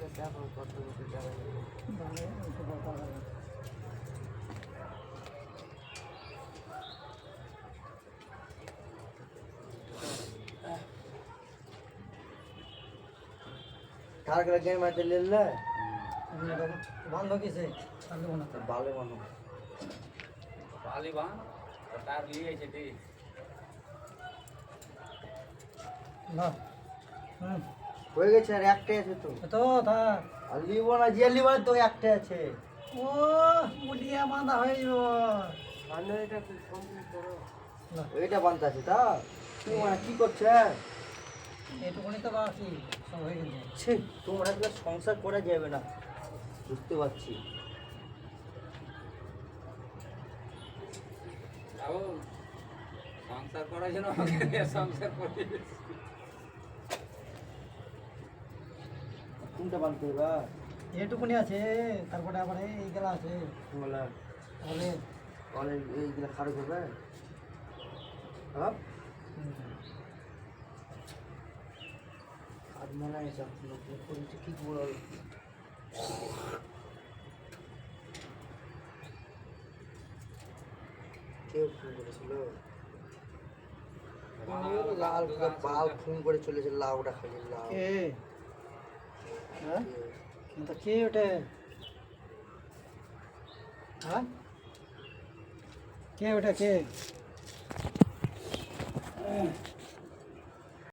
কার কার game মারতে লিখলে আমি এটা বন্ধ কিসে আর দেবো না ভালো মানুষ তালিবান তার লিয়েছে ঠিক না হুম হয়ে গেছে আর একটাই আছে তো। তো থাক। আর লিব না যে লিব তো একটাই আছে। ও উলিয়া বাঁধা হয়ে যাব মানে এটা কমপ্লিট করো। না। ওইটা আছে তা? তুই মানে কি করছে? এটুকুনি তো বাকি সব হয়ে গেছে। তোমরা এগুলো সংসার করা যাবে না। বুঝতে পারছি। সংসার করার জন্য সংসার করি কোনটা বানতে এবার এটুকুনি আছে তারপরে আবার এইগুলো আছে বলে তাহলে অনেক এইগুলো খারাপ হবে হ্যাঁ আর মনে হয় সব করেছে কি বল কেউ ফোন করেছিল লাল বাল ফোন করে চলেছে লাউটা খালি লাউ হ্যাঁ কিন্তু কি ওটা? হ্যাঁ? কে ওটা কে?